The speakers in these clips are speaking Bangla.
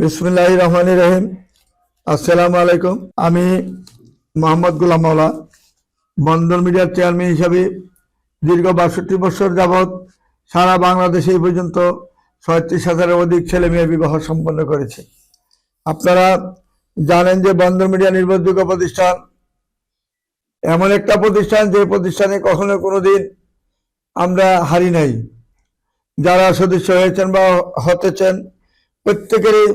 বিসমুল্লাহ রহমান রহিম। আসসালামু আলাইকুম। আমি মোহাম্মদ গুলাম মাওলা, বন্দর মিডিয়ার চেয়ারম্যান হিসাবে দীর্ঘ বাষট্টি বছর যাবৎ সারা বাংলাদেশে এই পর্যন্ত ছয়ত্রিশ হাজারের অধিক ছেলে মেয়ে বিবাহ সম্পন্ন করেছে। আপনারা জানেন যে বন্দর মিডিয়া নির্ভরযোগ্য প্রতিষ্ঠান এমন একটা প্রতিষ্ঠান যে প্রতিষ্ঠানে কখনো কোনোদিন আমরা হারি নাই। যারা সদস্য হয়েছেন বা হতেছেন, প্রত্যেকেরই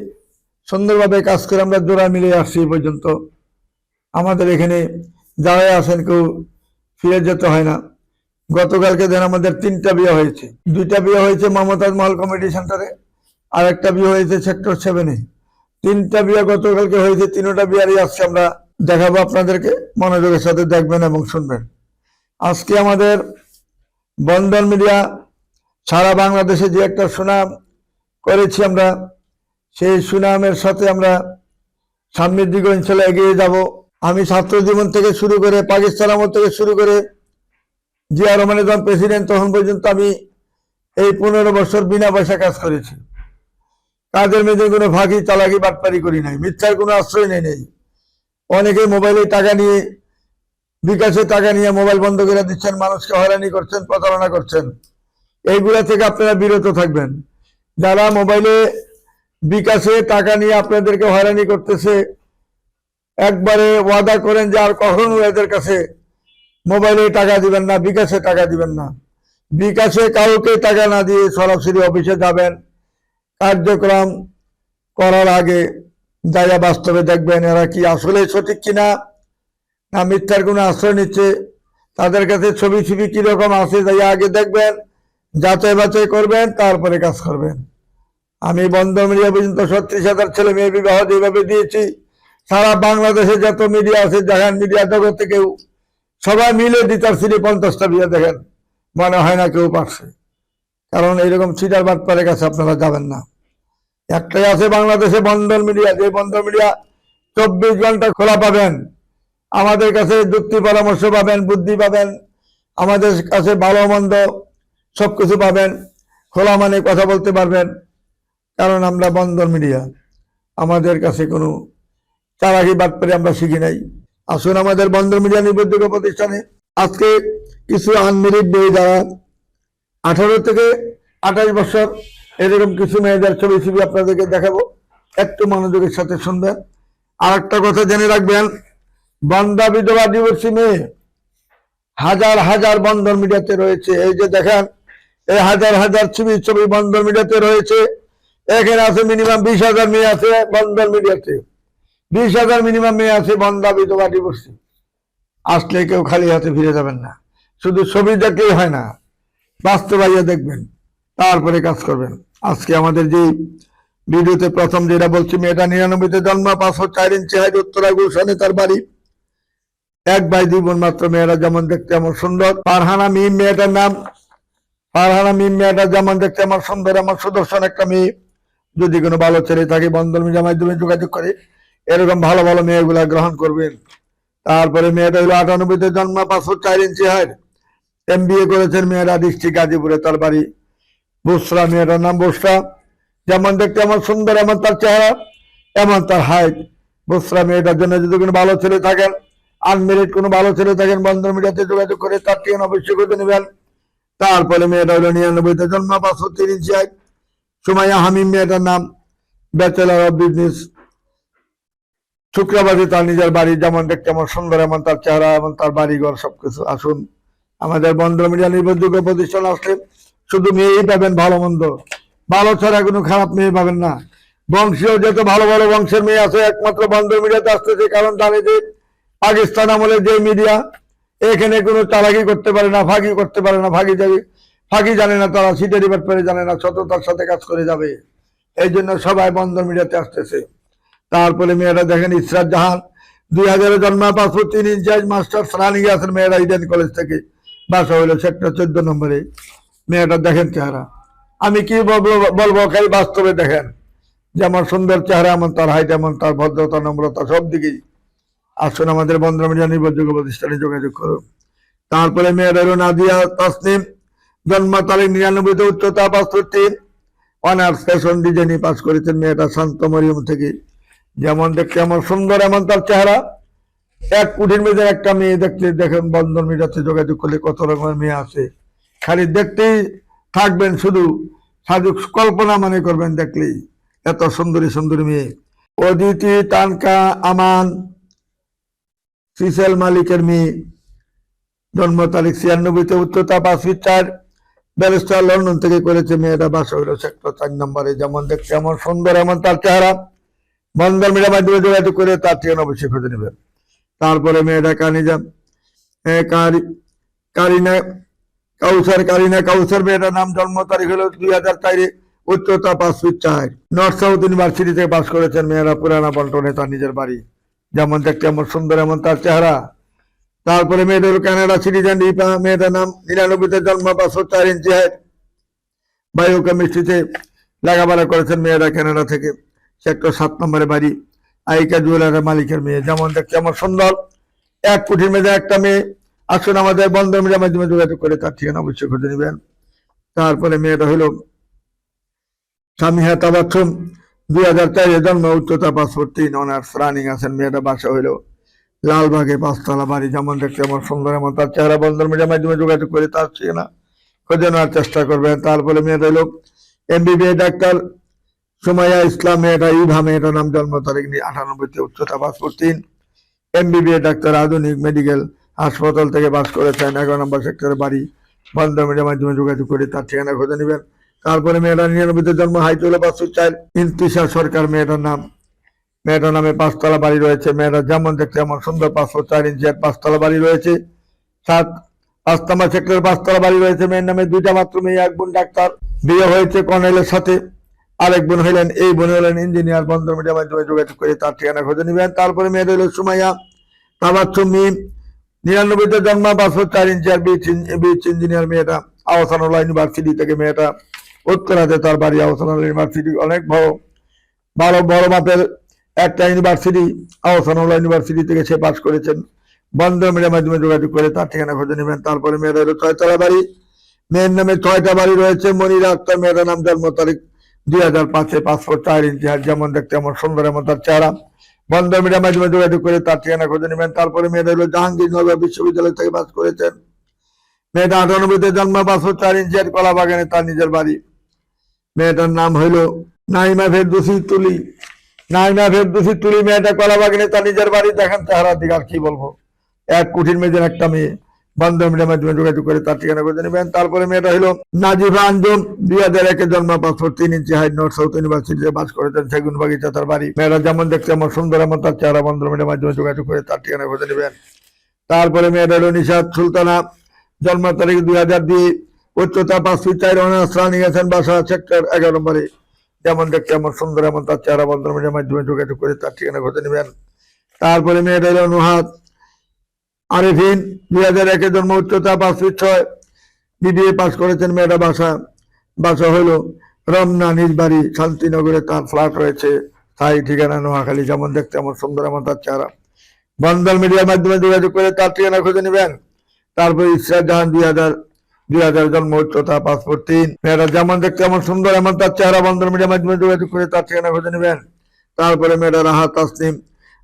সুন্দরভাবে কাজ করে আমরা জোড়া মিলে আসছি এই পর্যন্ত। আমাদের এখানে যারাই আছেন কেউ ফিরে যেতে হয় না। গতকালকে দেন আমাদের তিনটা বিয়ে হয়েছে। দুইটা বিয়ে হয়েছে মমতাজ মহল কমিটি সেন্টারে আর একটা বিয়ে হয়েছে সেক্টর সেভেনে। তিনটা বিয়ে গতকালকে হয়েছে, তিনটা বিয়ারই আজকে আমরা দেখাবো আপনাদেরকে। মনোযোগের সাথে দেখবেন এবং শুনবেন। আজকে আমাদের বন্ধন মিডিয়া সারা বাংলাদেশে যে একটা সুনাম করেছি আমরা সেই সুনামের সাথে আমরা সামনের ইনশাল্লাহ এগিয়ে যাব। আমি ছাত্র জীবন থেকে শুরু করে পাকিস্তান আমল থেকে শুরু করে জিয়া রহমান যখন প্রেসিডেন্ট তখন পর্যন্ত আমি এই পনেরো বছর বিনা পয়সা কাজ করেছি। কাজের মেয়েদের কোনো ফাঁকি চালাকি, বাটপারি করি নাই। মিথ্যার কোনো আশ্রয় নেই নেই। অনেকে মোবাইলে টাকা নিয়ে, বিকাশে টাকা নিয়ে মোবাইল বন্ধ করে দিচ্ছেন, মানুষকে হয়রানি করছেন, প্রতারণা করছেন। এইগুলা থেকে আপনারা বিরত থাকবেন। যারা মোবাইলে বিকাশে টাকা নিয়ে আপনাদেরকে হয়রানি করতেছে। একবারে ওয়াদা করেন যে আর কখনো এদের কাছে মোবাইলে টাকা দিবেন না, বিকাশে টাকা দিবেন না। বিকাশে কাউকে টাকা না দিয়ে সরাসরি অফিসে যাবেন। কার্যক্রম করার আগে যাইয়া বাস্তবে দেখবেন এরা কি আসলে সঠিক কিনা, না মিথ্যার কোনো আশ্রয় নিচ্ছে। তাদের কাছে ছবি ছবি কীরকম আছে যাইয়া আগে দেখবেন যাচাই বাছাই করবেন, তারপরে কাজ করবেন। আমি বন্ধ মিডিয়া পর্যন্ত ছত্রিশ হাজার ছেলে মেয়ে বিবাহ যেভাবে দিয়েছি, সারা বাংলাদেশে যত মিডিয়া আছে, দেখেন মিডিয়া জগৎ থেকেও সবাই মিলে দিতার সিটি পঞ্চাশটা বিয়ে দেখেন, মনে হয় না কেউ পারছে। কারণ এইরকম সিটার বাটপারের কাছে আপনারা যাবেন না। একটাই আছে বাংলাদেশে বন্ধন মিডিয়া, যে বন্ধন মিডিয়া চব্বিশ ঘণ্টা খোলা পাবেন, আমাদের কাছে যুক্তি পরামর্শ পাবেন, বুদ্ধি পাবেন, আমাদের কাছে ভালো মন্দ সবকিছু পাবেন, খোলা মানে কথা বলতে পারবেন। কারণ আমরা বন্দর মিডিয়া। আমাদের কাছে কোনো চালাকি বাটপারি আমরা শিখি নাই। আসুন আমাদের বন্দর মিডিয়া নির্ভরযোগ্য প্রতিষ্ঠানে। আজকে কিছু আনমেরিট বই যারা আঠারো থেকে আঠাশ বছর এরকম কিছু মেয়েদের ছবি ছবি আপনাদেরকে দেখাবো। একটু মনোযোগের সাথে শুনবেন। আর একটা কথা জেনে রাখবেন, বন্দা বিধবা ডিভোর্সি মেয়ে হাজার হাজার বন্দর মিডিয়াতে রয়েছে। এই যে দেখেন, এই হাজার হাজার ছবি ছবি বন্দর মিডিয়াতে রয়েছে। এখানে আছে মিনিমাম বিশ হাজার মেয়ে আছে, বন্দর মিডিয়াতে বিশ হাজার মিনিমাম মেয়ে আছে, বন্দা বিধবা ডিভোর্সি আসলে কেউ খালি হাতে ফিরে যাবেন না। শুধু ছবি দেখলেই হয় না বাস্তবাইয়া দেখবেন, তারপরে কাজ করবেন। আজকে আমাদের যে ভিডিওতে প্রথম যেটা বলছি, মেয়েটা নিরানব্বইতে জন্ম পাঁচশো চার ইঞ্চি হাইট, উত্তরা গুলশানে তার বাড়ি। এক ভাই দুই বোন মাত্র, মেয়েরা যেমন দেখতে আমার সুন্দর। পারহানা মিম মেয়েটার নাম। পারহানা মিম মেয়েটা যেমন দেখতে আমার সুন্দর, আমার সুদর্শন একটা মেয়ে। যদি কোনো ভালো ছেলে থাকে, বন্ধন মিডিয়ার মাধ্যমে যোগাযোগ করে, এরকম ভালো ভালো মেয়েগুলা গ্রহণ করবেন। তারপরে মেয়েটা হলো আটানব্বইতে জন্ম, পাঁচশো চার ইঞ্চি হাইট এম করেছেন মেয়েরা ডিস্ট্রিক্ট গাজীপুরে, তার বাড়ি বুসরা, মেয়েটার নাম বুসরা। যেমন দেখতে আমার সুন্দর, এমন তার চেহারা, এমন তার হাইট বুসরা মেয়েটার জন্য যদি কোনো ভালো ছেলে থাকেন আনমেরিড কোনো ভালো ছেলে থাকেন, বন্ধন মিডিয়াতে যোগাযোগ করে, তার টিএন অবশ্যই করে নেবেন। তারপরে মেয়েটা হলো নিরানব্বইতে জন্ম, পাঁচশো ইঞ্চি হাইট সুমাইয়া হামিম মেয়েটার নাম ব্যাচেলার অফ বিজনেস শুক্রবারে তার নিজের বাড়ি যেমন দেখতে এমন সুন্দর, এমন তার চেহারা, এমন তার বাড়িঘর সবকিছু। আসুন, আমাদের বন্ধ মিডিয়া নির্ভরযোগ্য প্রতিষ্ঠান আসলে শুধু মেয়েই পাবেন ভালো মন্দ। ভালো ছাড়া কোনো খারাপ মেয়ে পাবেন না। বংশীয় যত ভালো ভালো বংশের মেয়ে আছে, একমাত্র বন্ধ মিডিয়াতে আসতেছে কারণ জানে যে পাকিস্তান আমলের যে মিডিয়া, এখানে কোনো চালাকি করতে পারে না ফাঁকি করতে পারে না ফাঁকি যাবে ফাঁকি জানে না তারা সিটারি পেরে জানে না, সততার সাথে কাজ করে যাবে। এই জন্য সবাই বন্ধ মিডিয়াতে আসতেছে। তারপরে মেয়েরা দেখেন ইসরাত জাহান, দুই হাজারে জন্ম পাসপোর্ট তিন ইনচার্জ মাস্টার রানিং আছেন মেয়েরা ইডেন কলেজ থেকে। বাসা হইল সেক্টর চোদ্দ নম্বরে। মেয়েটা দেখেন চেহারা। আমি কি বলব বলব খালি বাস্তবে দেখেন। যেমন সুন্দর চেহারা, এমন তার হাইট এমন তার ভদ্রতা, নম্রতা, সব দিকেই। আসুন আমাদের বন্ধ মিডিয়া নির্ভরযোগ্য প্রতিষ্ঠানে যোগাযোগ করুন। তারপরে মেয়েরা নাদিয়া, তাসনিম জন্ম তারিখ নিরানব্বইতে উচ্চতা তিন অনার্স ফ্যাশন ডিজাইনে পাস করেছেন মেয়েটা শান্ত মরিয়ম থেকে। যেমন দেখতে আমার সুন্দর, এমন তার চেহারা। এক কুটির মেয়েদের একটা মেয়ে দেখতে দেখেন, বন্ধন মিটাতে যোগাযোগ করলে কত রকমের মেয়ে আছে। খালি দেখতেই থাকবেন শুধু। সাধু কল্পনা মনে করবেন দেখলেই। এত সুন্দরী সুন্দরী মেয়ে। অদিতি তানকা আমান, সিসেল মালিকের মেয়ে। জন্ম তারিখ ছিয়ানব্বইতে উচ্চতা পাঁচ ফিট চার। ব্যারিস্টার লন্ডন থেকে করেছে মেয়েটা বাসা হইল সেক্টর চার নম্বরে। যেমন দেখতে এমন সুন্দর, এমন তার চেহারা। বন্ধন মিডিয়া মাধ্যমে যোগাযোগ করে তার ঠিকানা অবশ্যই খুঁজে নেবেন তারপরে মেয়েটা কানি যান কারিনা কাউসার কারিনা কাউসার মেয়েটার নাম জন্ম তারিখ হলো দুই হাজার চারে উচ্চতা পাঁচ ফিট চার। নর্থ সাউথ ইউনিভার্সিটি থেকে পাশ করেছেন মেয়েরা, পুরানা বন্টনে তার নিজের বাড়ি। যেমন দেখতে এমন সুন্দর, এমন তার চেহারা। তারপরে মেয়েদের কানাডা সিটিজেন রিপা মেয়েটার নাম নিরানব্বইতে জন্ম পাঁচশো চার ইঞ্চি হাইট বায়োকেমিস্ট্রিতে লেখাপড়া করেছেন মেয়েরা কানাডা থেকে। সেক্টর সাত নম্বরে বাড়ি, আইকা জুয়েলারের মালিকের মেয়ে। যেমন দেখতে এমন সুন্দর। এক কোটির মেয়েদের একটা মেয়ে। আসুন আমাদের বন্ধন মিডিয়ার মাধ্যমে যোগাযোগ করে তার ঠিকানা অবশ্যই খুঁজে নেবেন। তারপরে মেয়েটা হলো তাবাচ্ছম দুই হাজার চারে জন্ম, উচ্চতা পাসপোর্ট তিন অনার্স রানিং আছেন। মেয়েটা বাসা হইল লালবাগে পাঁচতলা বাড়ি, যেমন দেখতে আমার সুন্দর, এমন তার চেহারা বন্ধন মিডিয়ার মাধ্যমে যোগাযোগ করে, তার ঠিকানা খোঁজে নেওয়ার চেষ্টা করবেন। তারপরে মেয়েটা হলো এমবিবিএ ডাক্তার, সুমাইয়া ইসলাম মেয়েটা, ইভা মেয়েটার নাম, জন্ম তারিখ নিয়ে আটানব্বইতে উচ্চতা পাসপোর্ট তিন। এমবিবিএ ডাক্তার, আধুনিক মেডিকেল হাসপাতাল থেকে বাস করেছেন, এগারো নম্বর সেক্টরে বাড়ি বন্ধ মিডিয়ার মাধ্যমে যোগাযোগ করে, তার ঠিকানা খোঁজে নেবেন। তারপরে মেয়েটা নিরানব্বইতে জন্ম হাইতুলা পাঁচশো চার ইন্তিশা সরকার মেয়েটার নাম। মেয়েটার নামে পাঁচতলা বাড়ি রয়েছে। মেয়েটা যেমন দেখতে এমন সুন্দর পাঁচশো চার ইঞ্চি এক পাঁচতলা বাড়ি রয়েছে। সাত পাঁচতলা সেক্টরের পাঁচতলা বাড়ি রয়েছে। মেয়ের নামে দুইটা মাত্র মেয়ে এক বোন ডাক্তার। বিয়ে হয়েছে কর্নেলের সাথে। আরেক বোন হইলেন এই বোন হলেন ইঞ্জিনিয়ার, বন্ধ মিডিয়ার মাধ্যমে যোগাযোগ করে তার ঠিকানা খুঁজে নেবেন। তারপরে মেয়েটা হলো সুমাইয়া তাবাচ্ছু মিম নিরানব্বইতে জন্ম পাঁচশো চার ইঞ্চি আর বিচ ইঞ্জিনিয়ার মেয়েটা আওসানুল্লাহ ইউনিভার্সিটি থেকে মেয়েটা উত্তরাতে তার বাড়ি আওসানুল্লাহ ইউনিভার্সিটি, অনেক বড়। ভালো বড় মাপের একটা ইউনিভার্সিটি আওসানুল্লাহ ইউনিভার্সিটি থেকে সে পাশ করেছেন। বন্ধ মিডিয়ার মাধ্যমে যোগাযোগ করে তার ঠিকানা খুঁজে নেবেন। তারপরে মেয়েটা হলো ছয়তলা বাড়ি। মেয়ের নামে ছয়টা বাড়ি রয়েছে, মনিরা আক্তার মেয়েটার নাম জন্ম তারিখ দুই হাজার পাঁচে পাসপোর্ট চার ইঞ্চি। আর যেমন দেখতে এমন সুন্দর এমন তার চেহারা। বন্ধ মিডিয়ার মাধ্যমে যোগাযোগ করে তার ঠিকানা খুঁজে নেবেন। তারপরে মেয়েটা হলো জাহাঙ্গীরনগর বিশ্ববিদ্যালয় থেকে পাস করেছেন। মেয়েটা আটানব্বইতে জন্ম পাসপোর্ট চার ইঞ্চি আর কলা বাগানে তার নিজের বাড়ি। মেয়েটার নাম হইল নাইমা ফেরদুসি তুলি। নাইমা ফেরদুসি তুলি মেয়েটা কলা বাগানে তার নিজের বাড়ি দেখেন চেহারা দিক আর কি বলব? এক কুঠির মেয়েদের একটা মেয়ে বন্ধ মিডিয়ার মাধ্যমে যোগাযোগ করে তার ঠিকানা খুঁজে নেবেন তারপরে মেয়েটা হলো নাজিফা আঞ্জুম, দুই হাজার একে জন্ম পাসপোর্ট তিন ইঞ্চি হাইট নর্থ সাউথ ইউনিভার্সিটিতে বাস করেছেন সেগুন বাগিচা তার বাড়ি। মেয়েরা যেমন দেখতে এমন সুন্দর এমন তার চেহারা বন্ধ মিডিয়ার মাধ্যমে যোগাযোগ করে তার ঠিকানা খুঁজে নেবেন তারপরে মেয়েটা হলো নিশাদ সুলতানা, জন্ম তারিখ দুই হাজার দুই, উচ্চতা পাঁচ ফিট চার, অনার্স রানিং আছেন বাসা, সেক্টর এগারো নম্বরে। যেমন দেখতে এমন সুন্দর, এমন তার চেহারা বন্ধ মিডিয়ার মাধ্যমে যোগাযোগ করে তার ঠিকানা খুঁজে নেবেন। তারপরে মেয়েটা হলো নুহাত। আরিফিন দুই হাজার একে জন্ম উচ্চতা পাঁচ ফিট ছয় বিবিএ পাস করেছেন মেয়েটা বাসা। বাসা হলো রমনা নিজ বাড়ি শান্তিনগরে তার ফ্ল্যাট রয়েছে। স্থায়ী ঠিকানা নোয়াখালী, যেমন দেখতে এমন সুন্দর, এমন তার চেহারা। বন্দল মিডিয়ার মাধ্যমে যোগাযোগ করে তার ঠিকানা খুঁজে নেবেন। তারপরে ইসরাত জাহান দুই হাজার দুই হাজার জন্ম উচ্চতা পাসপোর্ট তিন। মেয়েরা যেমন দেখতে এমন সুন্দর, এমন তার চেহারা বন্দর মিডিয়ার মাধ্যমে যোগাযোগ করে তার ঠিকানা খুঁজে নেবেন। তারপরে মেয়েরা রাহাত তাসনিম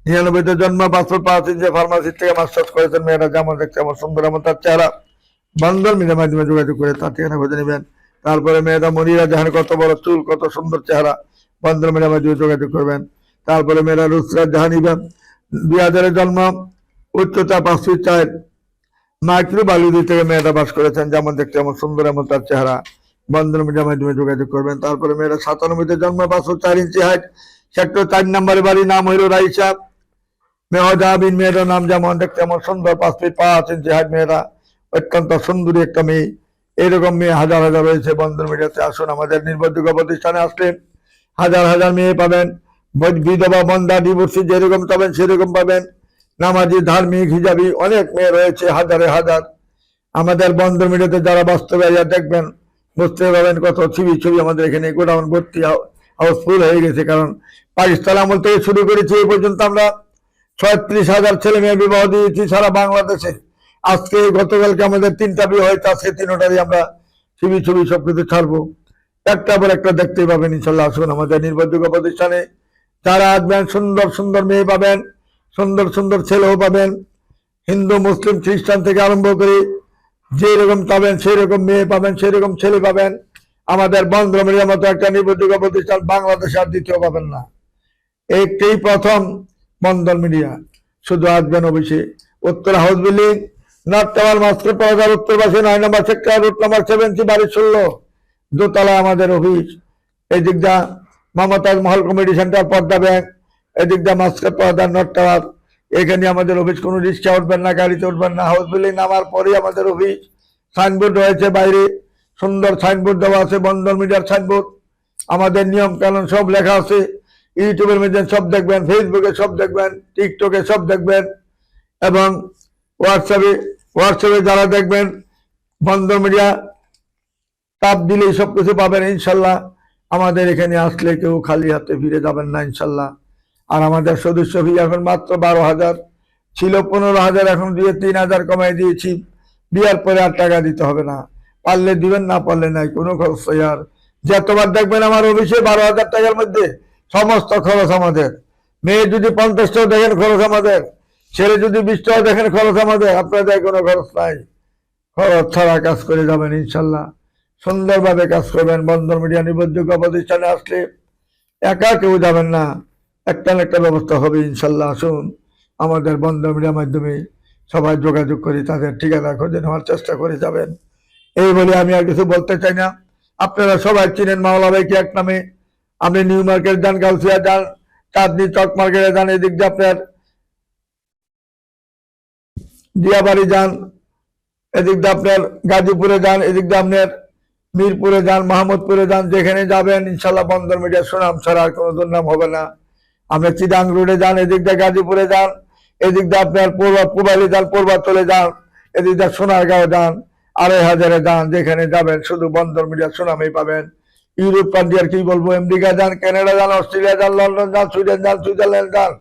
নিরানব্বইতে জন্ম পাসপোর্ট পাঁচ ইঞ্চি ফার্মাসি থেকে মাস্টার্স করেছেন, মেয়েরা যেমন দেখতে এমন সুন্দর, এমন তার চেহারা বন্ধন মিডিয়ার মাধ্যমে যোগাযোগ করে তার ঠিকানা খুঁজে নেবেন। তারপরে মেয়েরা মনিরা জাহান, কত বড় চুল, কত সুন্দর চেহারা বন্ধন মিডিয়ার মাধ্যমে যোগাযোগ করবেন। তারপরে মেয়েরা রুসরাত জাহান ইবাম দুই হাজারের জন্ম, উচ্চতা পাঁচ ফিট চার মাইক্রো বালুদি থেকে মেয়েরা বাস করেছেন, যেমন দেখতে এমন সুন্দর, এমন তার চেহারা। বন্ধন মিডিয়ার মাধ্যমে যোগাযোগ করবেন। তারপরে মেয়েরা সাতানব্বইতে জন্ম পাঁচশো চার ইঞ্চি হাইট সেক্টর চার নম্বরের বাড়ি নাম হইল রাইসা। মেহজাবিন মেয়েটার নাম যেমন দেখতে এমন সুন্দর, পাঁচ ফিট পাঁচ ইঞ্চি হাইট মেয়েরা। অত্যন্ত সুন্দরী একটা মেয়ে। এইরকম মেয়ে হাজার হাজার রয়েছে বন্ধন মিডিয়াতে। আসুন আমাদের নির্ভরযোগ্য প্রতিষ্ঠানে আসলেন হাজার হাজার মেয়ে পাবেন। বিধবা বন্ধা ডিভোর্সি যেরকম পাবেন, সেরকম পাবেন। নামাজি ধার্মিক হিজাবি অনেক মেয়ে রয়েছে, হাজারে হাজার। আমাদের বন্ধন মিডিয়াতে যারা বাস্তবে আইয়া দেখবেন, বুঝতে পারবেন কত ছবি ছবি আমাদের এখানে গোডাউন ভর্তি হাউসফুল হয়ে গেছে, কারণ পাকিস্তান আমল থেকে শুরু করেছি এই পর্যন্ত আমরা ছয়ত্রিশ হাজার ছেলে মেয়ে বিবাহ দিয়েছি সারা বাংলাদেশে। আজকে গতকালকে আমাদের তিনটা বিয়ে হয়েছে, আজকে তিনটারই আমরা ছবি ছবি সবকিছু ছাড়বো। একটা পর একটা দেখতে পাবেন, ইনশাল্লাহ। আসুন আমাদের নির্ভরযোগ্য প্রতিষ্ঠানে। যারা আসবেন, সুন্দর সুন্দর মেয়ে পাবেন। সুন্দর সুন্দর ছেলেও পাবেন। হিন্দু, মুসলিম, খ্রিস্টান থেকে আরম্ভ করে যে রকম পাবেন সেই রকম মেয়ে পাবেন সেই রকম ছেলে পাবেন। আমাদের বন্ধমের মতো একটা নির্ভরযোগ্য প্রতিষ্ঠান বাংলাদেশে আর দ্বিতীয় পাবেন না। একটি প্রথম বন্ধন মিডিয়া। শুধু আসবেন অফিসে। উত্তর house building, north tower master প্লাজার উত্তর নয় নম্বর সেক্টর রুট নাম্বার সেভেন্টি বাড়ি ষোলো। দোতলা আমাদের অফিস। এই দিকটা Mumtaz Mahal committee centre, Padma bank. এদিক দিয়ে মাস্টার প্লাজার নর্থ টাওয়ার এখানে আমাদের অফিস কোনো রিক্সা উঠবেন না গাড়িতে উঠবেন না, হাউস বিল্ডিং নামার পরেই আমাদের অফিস। সাইনবোর্ড রয়েছে বাইরে, সুন্দর সাইনবোর্ড দেওয়া আছে, বন্ধন মিডিয়ার সাইনবোর্ড। আমাদের নিয়ম কানুন সব লেখা আছে। ইউটিউবের মধ্যে সব দেখবেন ফেসবুকে সব দেখবেন টিকটকে সব দেখবেন। এবং হোয়াটসঅ্যাপে হোয়াটসঅ্যাপে যারা দেখবেন, বন্ধন মিডিয়া, তাপ দিলেই সব কিছু পাবেন, ইনশাল্লাহ। আমাদের এখানে আসলে কেউ খালি হাতে ফিরে যাবেন না, ইনশাল্লাহ। আর আমাদের সদস্য ফি এখন মাত্র বারো হাজার। ছিল পনেরো হাজার, এখন দিয়ে তিন হাজার কমাই দিয়েছি। বিয়ার পরে আর টাকা দিতে হবে না। পারলে দিবেন, না পারলে নাই, কোনো খরচ আর। যতবার দেখবেন আমার অফিসে বারো হাজার টাকার মধ্যে সমস্ত খরচ আমাদের। মেয়ে যদি পঞ্চাশটাও দেখেন খরচ আমাদের। ছেলে যদি বিশটাও দেখেন খরচ আমাদের। আপনাদের কোনো খরচ নাই। খরচ ছাড়া কাজ করে যাবেন ইনশাল্লাহ। সুন্দরভাবে কাজ করবেন। বন্ধন মিডিয়া নির্ভরযোগ্য প্রতিষ্ঠানে আসলে একা কেউ যাবেন না। একটা না একটা ব্যবস্থা হবে, ইনশাল্লাহ, আসুন। আমাদের বন্ধন মিডিয়ার মাধ্যমে সবাই যোগাযোগ করি তাদের ঠিকানা খুঁজে নেওয়ার চেষ্টা করে যাবেন। এই বলে আমি আর কিছু বলতে চাই না। আপনারা সবাই চিনেন মাওলা ভাইকে এক নামে। আপনি নিউ মার্কেট যান গালসিয়া যান, চাঁদনি চক মার্কেটে যান, এদিক দিয়ে আপনার দিয়াবাড়ি যান, এদিক দিয়ে আপনার গাজীপুরে যান, এদিক দিয়ে আপনার মিরপুরে যান, মাহমুদপুরে যান, যেখানে যাবেন, ইনশাল্লাহ বন্দর মিডিয়া সুনাম ছাড়া আর কোনো দুর্নাম হবে না। আপনি চিদাং রোডে যান, এদিক দিয়ে গাজীপুরে যান, এদিক দিয়ে আপনার পূর্ব পূবালি যান, পূর্বাচলে যান, এদিক দিয়ে সোনারগাঁও যান, আড়াই হাজারে যান, যেখানে যাবেন শুধু বন্দর মিডিয়া সুনামই পাবেন। ইউরোপ কান্ট্রি আর কি বলব, আমেরিকা যান, কানাডা যান, অস্ট্রেলিয়া যান, লন্ডন যান, সুইডেন যান, সুইজারল্যান্ড যান।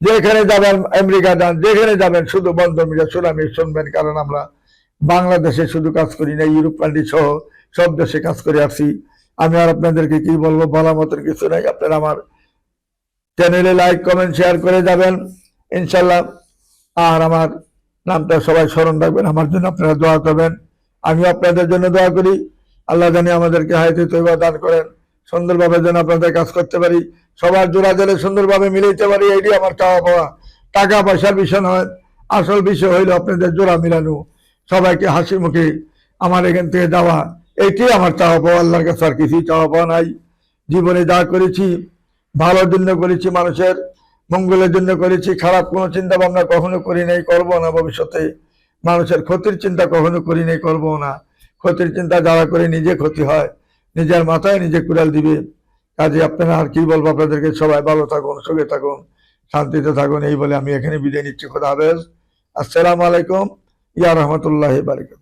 যেখানে যাবেন আমেরিকা যান, যেখানে যাবেন শুধু বন্ধন মিডিয়া সুনামি শুনবেন, কারণ আমরা বাংলাদেশে শুধু কাজ করি না, ইউরোপ কান্ট্রি সহ সব দেশে কাজ করে আসছি আমি আর আপনাদেরকে কি বলব, বলার মতন কিছু নাই। আপনারা আমার চ্যানেলে লাইক কমেন্ট শেয়ার করে যাবেন। ইনশাল্লাহ আর আমার নামটা সবাই স্মরণ রাখবেন। আমার জন্য আপনারা দোয়া করবেন। আমি আপনাদের জন্য দোয়া করি। আল্লাহ জানি আমাদেরকে হাইতে তৈবা দান করেন। সুন্দরভাবে যেন আপনাদের কাজ করতে পারি। সবার জোড়া জলে সুন্দরভাবে মিলাইতে পারি। এটি আমার চাওয়া পাওয়া। টাকা পয়সার বিষয় নয়। আসল বিষয় হইল আপনাদের জোড়া মিলানো। সবাইকে হাসি মুখে আমার এখান থেকে যাওয়া। এটি আমার চাওয়া পাওয়া। আল্লাহর কাছে আর কিছুই চাওয়া পাওয়া নাই। জীবনে যা করেছি ভালোর জন্য করেছি, মানুষের মঙ্গলের জন্য করেছি, খারাপ কোনো চিন্তা ভাবনা কখনো করি নাই, করব না ভবিষ্যতে। মানুষের ক্ষতির চিন্তা কখনো করি নাই, করব না। ক্ষতির চিন্তা যারা করে নিজে ক্ষতি হয়, নিজের মাথায় নিজে কুড়াল দিবে। কাজে আপনারা আর কি বলব আপনাদেরকে? সবাই ভালো থাকুন, সুখে থাকুন, শান্তিতে থাকুন, এই বলে আমি এখানে বিদায় নিচ্ছি। খোদা হাফেজ। আসসালামু আলাইকুম। ইয়া রহমতুল্লাহ বারিকাত